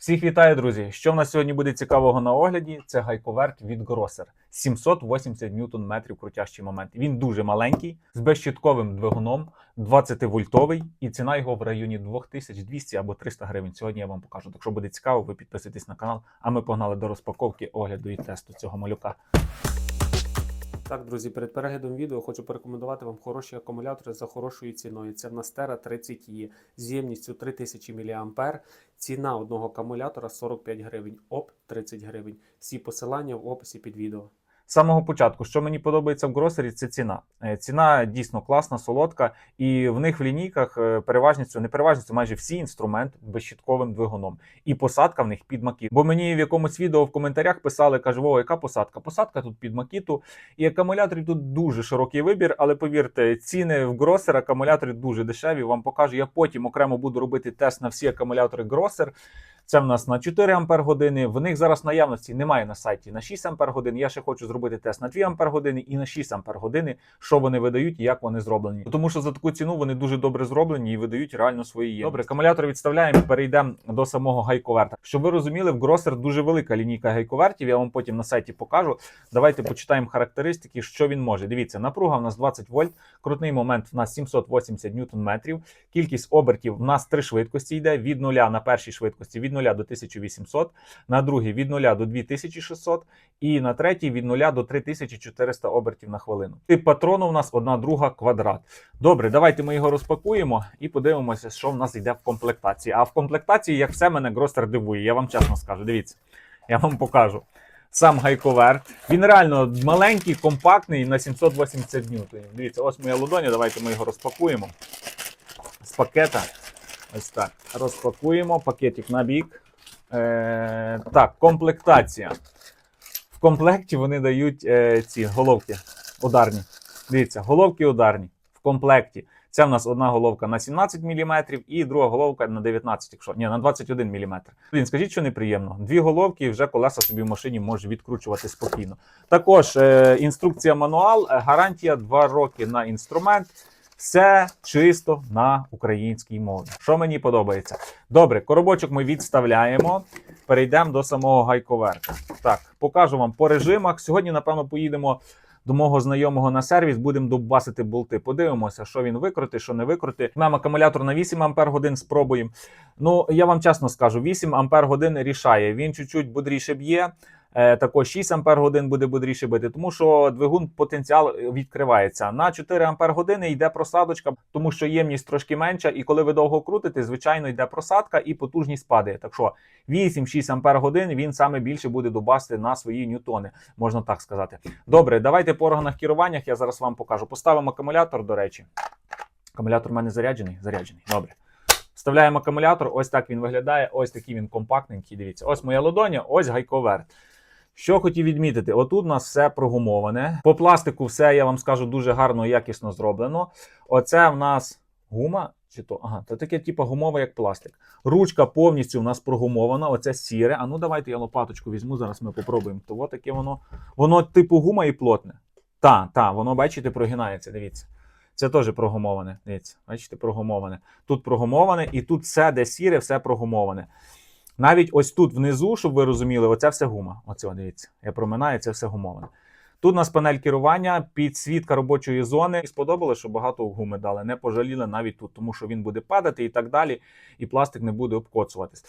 Всіх вітаю, друзі! Що в нас сьогодні буде цікавого на огляді? Це гайковерт від Grosser. 780 ньютон метрів крутящий момент. Він дуже маленький, з безщитковим двигуном, 20-вольтовий, і ціна його в районі 2200 або 300 гривень. Сьогодні я вам покажу. Так що буде цікаво, ви підписуйтесь на канал. А ми погнали до розпаковки, огляду і тесту цього малюка. Так, друзі, перед переглядом відео хочу порекомендувати вам хороші акумулятори за хорошою ціною. Це в нас Tera 30 e з ємністю 3000 мА. Ціна одного акумулятора 45 гривень, ОП 30 гривень. Всі посилання в описі під відео. З самого початку, що мені подобається в Гросері, це ціна. Е, Ціна дійсно класна, солодка, і в них в лінійках е, переважністю, не переважністю, майже всі інструмент безщитковим двигуном. І посадка в них під макіту. Бо мені в якомусь відео в коментарях писали, каже, о, яка посадка? Посадка тут під макіту. І акумуляторів тут дуже широкий вибір, але повірте, ціни в Гросер акумулятори дуже дешеві. Вам покажу. Я потім окремо буду робити тест на всі акумулятори Гросер. Це в нас на 4 ампер години. В них зараз наявності немає на сайті на 6 ампер годин. Я ще хочу зробити тест на 2 ампер години і на 6 ампер години, що вони видають і як вони зроблені. Тому що за таку ціну вони дуже добре зроблені і видають реально свої ємності. Добре, акумулятор відставляємо. Перейдемо до самого гайковерта. Щоб ви розуміли, в Гросер дуже велика лінійка гайковертів. Я вам потім на сайті покажу. Давайте почитаємо характеристики, що він може. Дивіться, напруга в нас 20 вольт, крутний момент в нас 780 ньютон метрів. Кількість обертів в нас три швидкості йде від нуля на першій швидкості від 0 до 1800, на другій від 0 до 2600 і на третій від 0 до 3400 обертів на хвилину. Тип патрону у нас одна друга квадрат. Добре, давайте ми його розпакуємо і подивимося, що в нас йде в комплектації. А в комплектації, як все, мене Гростер дивує. Я вам чесно скажу. Дивіться, я вам покажу. Сам гайковерт. Він реально маленький, компактний на 780 ньютонів. Дивіться, ось моя ладоня. Давайте ми його розпакуємо з пакета. Ось так. Розпакуємо пакетик на бік. Е, так, комплектація. В комплекті вони дають е, ці головки ударні. Дивіться, головки ударні в комплекті. Це в нас одна головка на 17 мм і друга головка на 19, якщо ні, на 21 мм. Блін, скажіть, що неприємно. Дві головки і вже колеса собі в машині може відкручувати спокійно. Також е, інструкція мануал, е, гарантія 2 роки на інструмент. Все чисто на українській мові. Що мені подобається. Добре, коробочок ми відставляємо. Перейдемо до самого гайковерта. Так, покажу вам по режимах. Сьогодні, напевно, поїдемо до мого знайомого на сервіс, будемо добасити болти. Подивимося, що він викрути, що не викрути. Маємо акумулятор на 8 ампер годин. Спробуємо. Ну я вам чесно скажу: 8 ампер годин рішає. Він чуть-чуть бодріше б'є. Е, Також 6 ампер годин буде бодріше бити, тому що двигун потенціал відкривається. На 4 ампер години йде просадочка, тому що ємність трошки менша, і коли ви довго крутите, звичайно йде просадка і потужність падає. Так що 8-6 ампер він саме більше буде добасти на свої ньютони, можна так сказати. Добре, давайте по органах керуваннях я зараз вам покажу. Поставимо акумулятор, до речі. Акумулятор в мене заряджений? Заряджений. Добре. Вставляємо акумулятор, ось так він виглядає, ось такий він компактненький. Дивіться, ось моя ладоня, ось гайковерт. Що хотів відмітити, отут у нас все прогумоване. По пластику все, я вам скажу, дуже гарно і якісно зроблено. Оце в нас гума. Чи то, ага, це таке, типу, гумове, як пластик. Ручка повністю у нас прогумована, оце сіре. А ну давайте я лопаточку візьму, зараз ми попробуємо. То от таке воно. Воно типу гума і плотне. Та, та, воно, бачите, прогинається. Дивіться. Це теж прогумоване. Дивіться, бачите, прогумоване. Тут прогумоване, і тут все, де сіре, все прогумоване. Навіть ось тут внизу, щоб ви розуміли, оце все гума. Оце, дивіться, я проминаю, це все гумоване. Тут у нас панель керування, підсвітка робочої зони. І Сподобалося, що багато гуми дали. Не пожаліли навіть тут, тому що він буде падати і так далі, і пластик не буде обкоцуватись.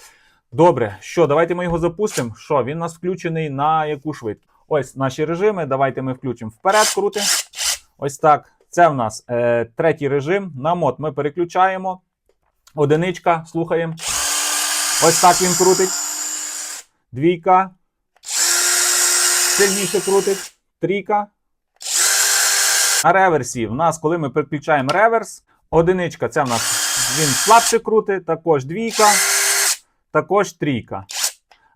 Добре, що, давайте ми його запустимо. Що, він у нас включений на яку швидкість? Ось наші режими. Давайте ми включимо вперед крути. Ось так. Це в нас е, третій режим. На мод ми переключаємо. Одиничка, слухаємо. Ось так він крутить. Двійка. Сильніше крутить. Трійка. На реверсі в нас, коли ми переключаємо реверс, одиничка це в нас він слабше крутить, також двійка, також трійка.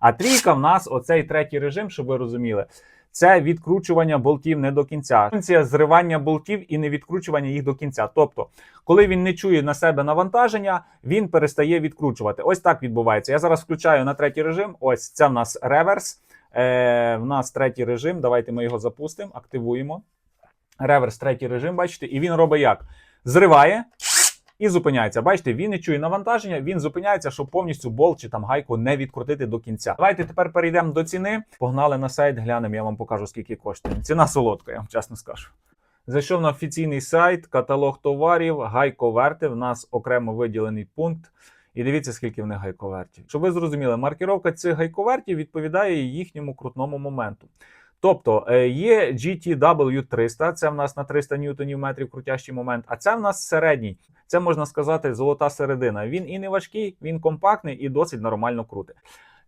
А трійка в нас оцей третій режим, щоб ви розуміли. Це відкручування болтів не до кінця. Функція зривання болтів і не відкручування їх до кінця. Тобто, коли він не чує на себе навантаження, він перестає відкручувати. Ось так відбувається. Я зараз включаю на третій режим. Ось це в нас реверс. Е, В нас третій режим. Давайте ми його запустимо, активуємо. Реверс, третій режим, бачите, і він робить як? Зриває, і зупиняється. Бачите, він не чує навантаження, він зупиняється, щоб повністю болт чи там гайку не відкрутити до кінця. Давайте тепер перейдемо до ціни. Погнали на сайт, глянемо, я вам покажу, скільки коштує. Ціна солодка, я вам чесно скажу. Зайшов на офіційний сайт, каталог товарів, гайковерти. В нас окремо виділений пункт. І дивіться, скільки в них гайковертів. Щоб ви зрозуміли, маркіровка цих гайковертів відповідає їхньому крутному моменту. Тобто е, є GTW300, це в нас на 300 ньютонів метрів крутящий момент, а це в нас середній. Це можна сказати золота середина. Він і не важкий, він компактний і досить нормально крутить.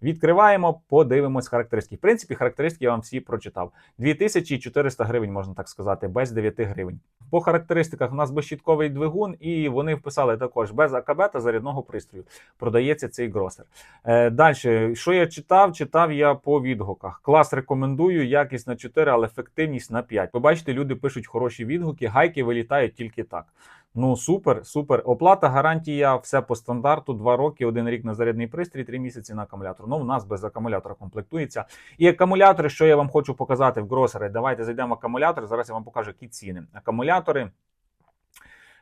Відкриваємо, подивимось характеристики. В принципі, характеристики я вам всі прочитав. 2400 гривень, можна так сказати, без 9 гривень. По характеристиках у нас безщітковий двигун, і вони вписали також без АКБ та зарядного пристрою. Продається цей гросер. Е, Далі, що я читав? Читав я по відгуках. Клас рекомендую, якість на 4, але ефективність на 5. Ви бачите, люди пишуть хороші відгуки, гайки вилітають тільки так. Ну супер, супер. Оплата, гарантія, все по стандарту. 2 роки, 1 рік на зарядний пристрій, 3 місяці на акумулятор. Ну, в нас без акумулятора комплектується. І акумулятори, що я вам хочу показати в гросери. Давайте зайдемо в акумулятор. Зараз я вам покажу, які ціни. Акумулятори.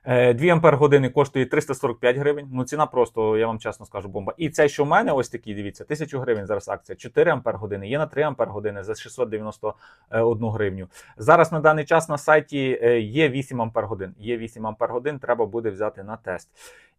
Е, 2 ампер години коштує 345 гривень. Ну, ціна просто, я вам чесно скажу, бомба. І це, що в мене, ось такий, дивіться, 1000 гривень зараз акція. 4 ампер години, є на 3 ампер години за 691 гривню. Зараз на даний час на сайті е, є 8 ампер годин. Є 8 ампер годин, треба буде взяти на тест.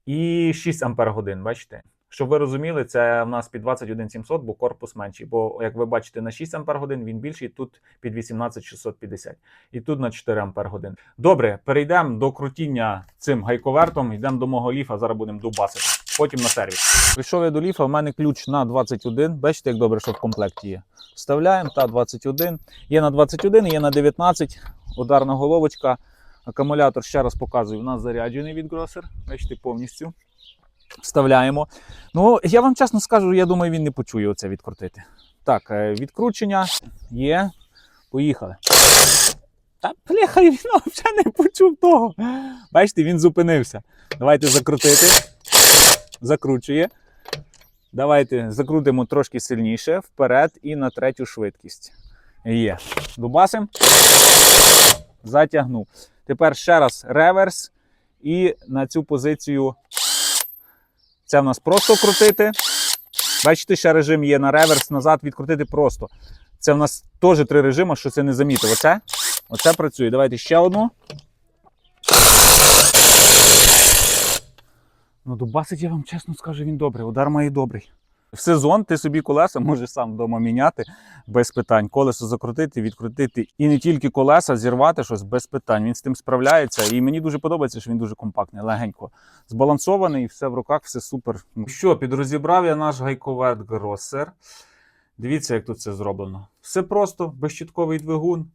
І 6 ампер годин, бачите? Щоб ви розуміли, це в нас під 21700, бо корпус менший. Бо, як ви бачите, на 6 ампер годин він більший, тут під 18650. І тут на 4 ампер годин. Добре, перейдемо до крутіння цим гайковертом. Йдемо до мого ліфа, зараз будемо дубасити. Потім на сервіс. Прийшов я до ліфа, в мене ключ на 21. Бачите, як добре, що в комплекті є. Вставляємо та 21. Є на 21, є на 19. Ударна головочка. Акумулятор, ще раз показую, у нас заряджений від Grosser. Бачите, повністю. Вставляємо. Ну, я вам чесно скажу, я думаю, він не почує оце відкрутити. Так, е, відкручення є. Поїхали. Та бляха, він взагалі не почув того. Бачите, він зупинився. Давайте закрутити. Закручує. Давайте закрутимо трошки сильніше вперед і на третю швидкість. Є. Дубасим. Затягнув. Тепер ще раз реверс. І на цю позицію це в нас просто крутити. Бачите, ще режим є на реверс, назад відкрутити просто. Це в нас теж три режими, що це не замітив. Оце, оце працює. Давайте ще одну. Ну, дубасить, я вам чесно скажу, він добрий. Удар має добрий. В сезон ти собі колеса можеш сам вдома міняти без питань. Колесо закрутити, відкрутити. І не тільки колеса, зірвати щось без питань. Він з тим справляється. І мені дуже подобається, що він дуже компактний, легенько. Збалансований, все в руках, все супер. Ну Що, підрозібрав я наш гайковерт Гроссер. Дивіться, як тут це зроблено. Все просто, безщітковий двигун,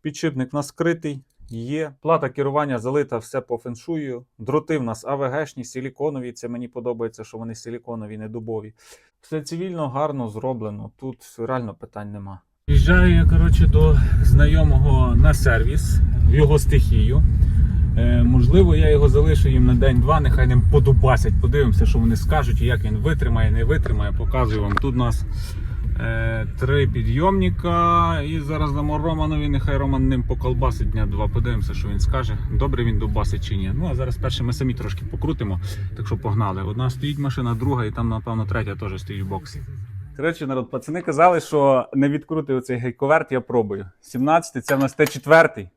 підшипник у нас скритий. Є плата керування залита все по феншую. Дроти в нас АВГшні, силіконові. Це мені подобається, що вони силіконові, не дубові. Все цивільно, гарно зроблено. Тут реально питань нема. Їжджаю я коротше до знайомого на сервіс в його стихію. Е, можливо, я його залишу їм на день-два, нехай ним подубасять. Подивимося, що вони скажуть, як він витримає, не витримає. Показую вам. Тут у нас три підйомника. І зараз дамо Романові, нехай Роман ним поколбасить дня два. Подивимося, що він скаже. Добре він дубасить чи ні. Ну а зараз перше ми самі трошки покрутимо. Так що погнали. Одна стоїть машина, друга, і там, напевно, третя теж стоїть в боксі. Коротше, народ, пацани казали, що не відкрути оцей гайковерт, я пробую. 17 це в нас Т4,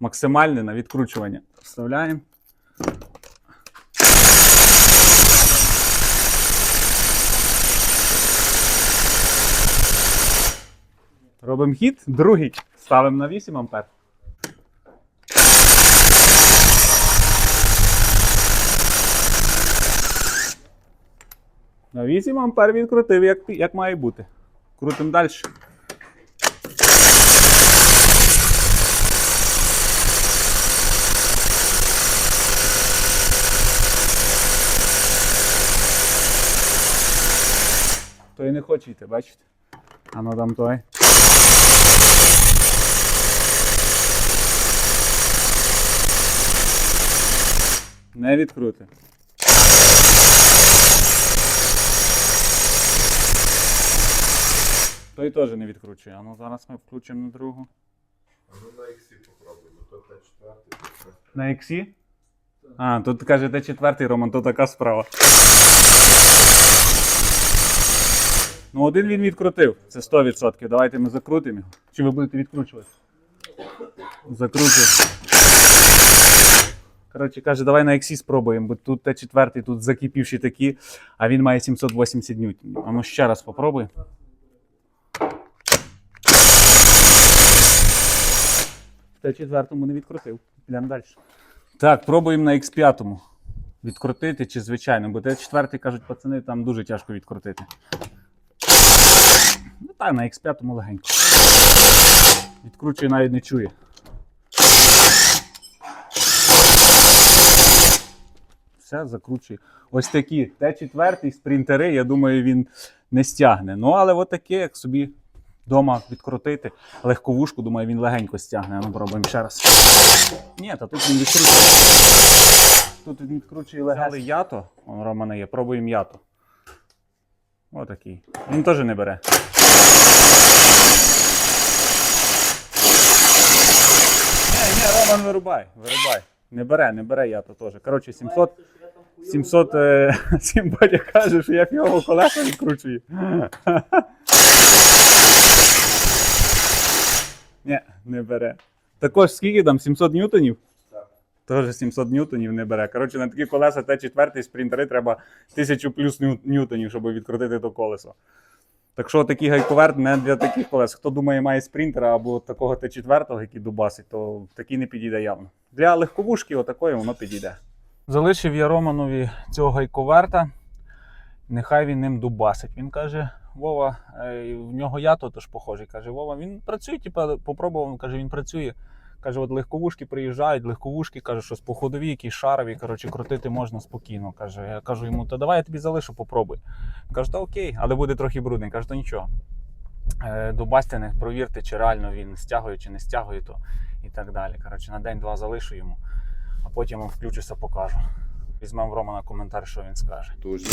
максимальне на відкручування. Вставляємо. Робимо хід, другий. Ставимо на 8 ампер. На 8 ампер відкрутив, як, як має бути. Крутимо далі. Той не хоче йти, бачите? А ну там той. Не відкрути. Той теж не відкручує. А ну зараз ми включимо на другу. А ну на іксі попробуй, бо то Т4, то це. На іксі? А, тут каже, де четвертий Роман, то така справа. Ну, один він відкрутив. Це 100%. Давайте ми закрутимо його. Чи ви будете відкручувати? Закручуємо. Коротше, каже, давай на XC спробуємо, бо тут Т4, тут закипівші такі, а він має 780 ньютонів. А ну ще раз попробуй. В Т4 не відкрутив. Підемо далі. Так, пробуємо на X5 відкрутити чи звичайно, бо Т4, кажуть, пацани, там дуже тяжко відкрутити. Ну так, на X5 легенько. Відкручує, навіть не чує. Все, закручує. Ось такі Т4 спринтери, я думаю, він не стягне. Ну, але от таке, як собі вдома відкрутити. Легковушку, думаю, він легенько стягне. Ну, пробуємо ще раз. Ні, та тут він відкручує. Тут він відкручує легенько. Але ято, он Романа є, пробуємо ято. Отакий. Він теж не бере. Ні, ні, Роман, вирубай, вирубай. Не бере, не бере ято теж. Коротше, 700. 700, е, сім батя каже, що я фігово колеса відкручую. Ні, не бере. Також скільки там? 700 ньютонів? Теж 700 ньютонів не бере. Коротше, на такі колеса Т4 спринтери треба 1000 плюс ньютонів, щоб відкрутити то колесо. Так що такий гайковерт не для таких колес. Хто думає, має спринтера або такого Т4, який дубасить, то такий не підійде явно. Для легковушки отакої воно підійде. Залишив я Романові цього гайковерта. Нехай він ним дубасить. Він каже: Вова, е, в нього ято теж похожий. Каже, Вова, він працює, типа, попробував, каже, він працює. Каже, от легковушки приїжджають, легковушки, каже, що з походові, якісь шарові, коротше, крутити можна спокійно. Каже, я кажу йому, то давай я тобі залишу, попробуй. Каже, та окей, але буде трохи брудний. Каже, то нічого. Е, Дубасьте, не провірте, чи реально він стягує, чи не стягує, то і так далі. Коротше, на день-два залишу йому, а потім вам включуся, покажу. Візьмемо в Романа коментар, що він скаже. Дуже.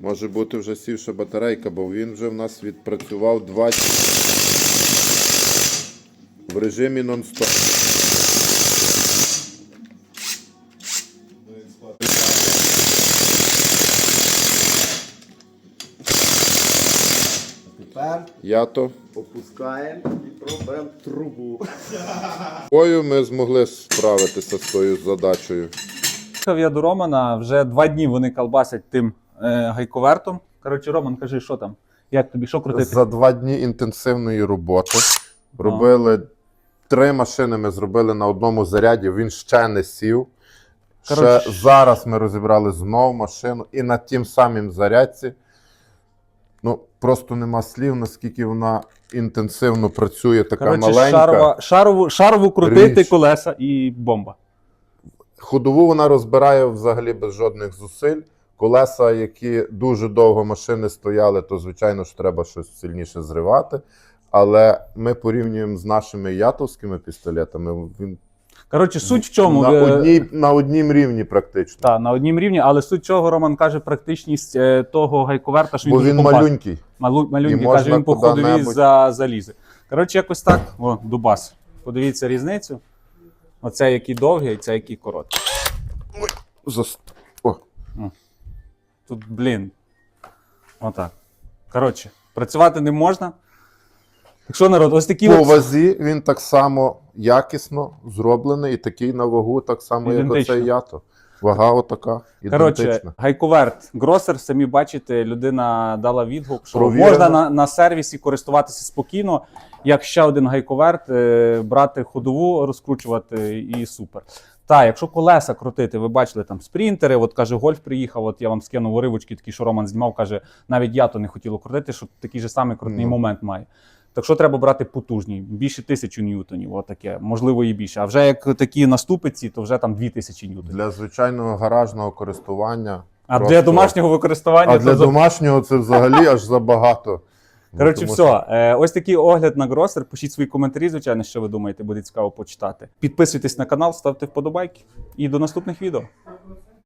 Може бути вже сівша батарейка, бо він вже в нас відпрацював 20 в режимі нон-стоп. Я то. опускаємо і пробуємо трубу. Бою ми змогли справитися з тою задачею. Їхав я до Романа, вже два дні вони колбасять тим е, гайковертом. Коротше, Роман, кажи, що там? Як тобі, що крутити? За два дні інтенсивної роботи робили три машини. Ми зробили на одному заряді. Він ще не сів. Коротше. Ще зараз ми розібрали знову машину і на тім самім зарядці. Ну, просто нема слів, наскільки вона інтенсивно працює, така Коротше, маленька. шарова, шарову, шарову крутити Річ. колеса і бомба. Ходову вона розбирає взагалі без жодних зусиль. Колеса, які дуже довго машини стояли, то звичайно ж треба щось сильніше зривати. Але ми порівнюємо з нашими ятовськими пістолетами. Він Коротше, суть в чому? на, Е, одній, на однім рівні практично. Та, на однім рівні, але суть чого Роман каже, практичність е, того гайковерта, що він Бо він малюнький. Малу, малюнький, І каже, він по куди-небудь. за, залізе. Коротше, якось так. О, дубас. Подивіться різницю. Оце який довгий, а це який короткий. Зас... О, Тут, блін. Отак. Коротше, працювати не можна. Якщо народ, ось такі По вазі він так само якісно зроблений і такий на вагу, так само, як Ідентично. оцей ято. Вага отака. Коротше, Ідентична. гайковерт Гросер, самі бачите, людина дала відгук, що Провірено. можна на, на сервісі користуватися спокійно, як ще один гайковерт, е, брати ходову, розкручувати і супер. Та, якщо колеса крутити, ви бачили там спринтери, от каже, гольф приїхав, от я вам скинув уривочки, такі, що Роман знімав, каже, навіть я то не хотіло крутити, що такий же самий крутний Ну. момент має. Так що треба брати потужні, більше тисячі ньютонів, отаке, можливо, і більше. А вже як такі наступиці, то вже там дві тисячі ньютонів. Для звичайного гаражного користування. А просто- для домашнього використання А для за- домашнього це взагалі аж забагато. Коротше, все. Ось такий огляд на гросер. Пишіть свої коментарі, звичайно, що ви думаєте, буде цікаво почитати. Підписуйтесь на канал, ставте вподобайки і до наступних відео.